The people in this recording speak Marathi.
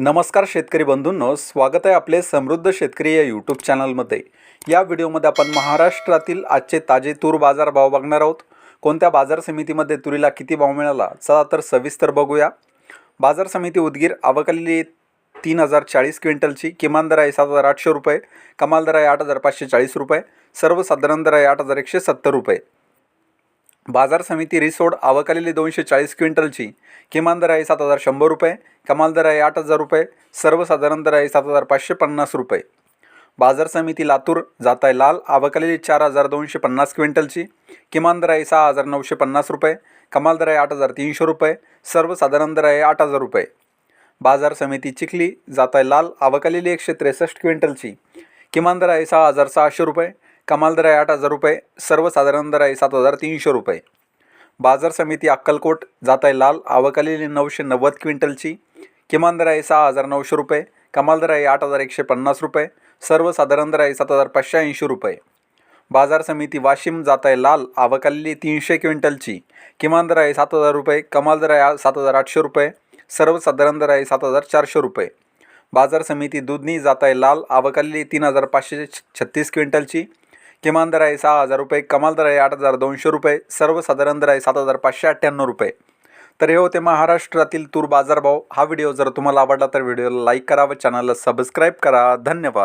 नमस्कार शेतकरी बंधूंनो स्वागत आहे आपले समृद्ध शेतकरी या यूट्यूब चॅनलमध्ये या व्हिडिओमध्ये आपण महाराष्ट्रातील आजचे ताजे तूर बाजार भाव बघणार आहोत. कोणत्या बाजार समितीमध्ये तुरीला किती भाव मिळाला चला तर सविस्तर बघूया. बाजार समिती उदगीर आवकलेली तीन हजार चाळीस क्विंटलची किमान दर आहे सात हजार आठशे रुपये कमाल दर आहे आठ हजार पाचशे चाळीस रुपये सर्वसाधारण दर आहे आठ हजार एकशे सत्तर रुपये. बाजार समिती रिसोड आवकालेली दोनशे चाळीस क्विंटलची. किमान दर आहे सात हजार शंभर रुपये कमाल दर आहे आठ हजार रुपये सर्वसाधारण दर आहे सात हजार पाचशे पन्नास रुपये. बाजार समिती लातूर जात आहे लाल आवकालेली चार हजार दोनशे पन्नास क्विंटलची. किमान दर आहे सहा हजार नऊशे पन्नास रुपये कमाल दर आहे आठ हजार तीनशे रुपये सर्वसाधारण दर आहे आठ हजार रुपये. बाजार समिती चिखली जात आहे लाल आवकालेली एकशे त्रेसष्ट क्विंटलची. किमान दर आहे सहा हजार सहाशे रुपये कमाल दर आहे आठ हजार रुपये सर्वसाधारण दर आहे सात हजार तीनशे रुपये. बाजार समिती अक्कलकोट जात आहे लाल आवकालेली नऊशे नव्वद क्विंटलची. किमान दर आहे सहा हजार नऊशे रुपये कमाल दर आहे आठ हजार एकशे पन्नास रुपये सर्वसाधारण दर आहे सात हजार पाचशे ऐंशी रुपये. बाजार समिती वाशिम जात आहे लाल आवकालेली तीनशे क्विंटलची. किमान दर आहे सात हजार रुपये कमाल दर आहे सात हजार आठशे रुपये सर्वसाधारण दर आहे सात हजार चारशे रुपये. बाजार समिती दुधनी जात आहे लाल आवकालेली तीन हजार पाचशे छत्तीस क्विंटलची. किमान दर आहे सहा हजार रुपये कमाल दर आहे आठ हजार दोनशे रुपये सर्वसाधारण दर आहे सात हजार पाचशे अठ्ठ्याण्णव रुपये. तर हे होते महाराष्ट्रातील तूर बाजारभाव. हा व्हिडिओ जर तुम्हाला आवडला तर व्हिडिओला लाईक करा व चॅनलला सबस्क्राईब करा. धन्यवाद.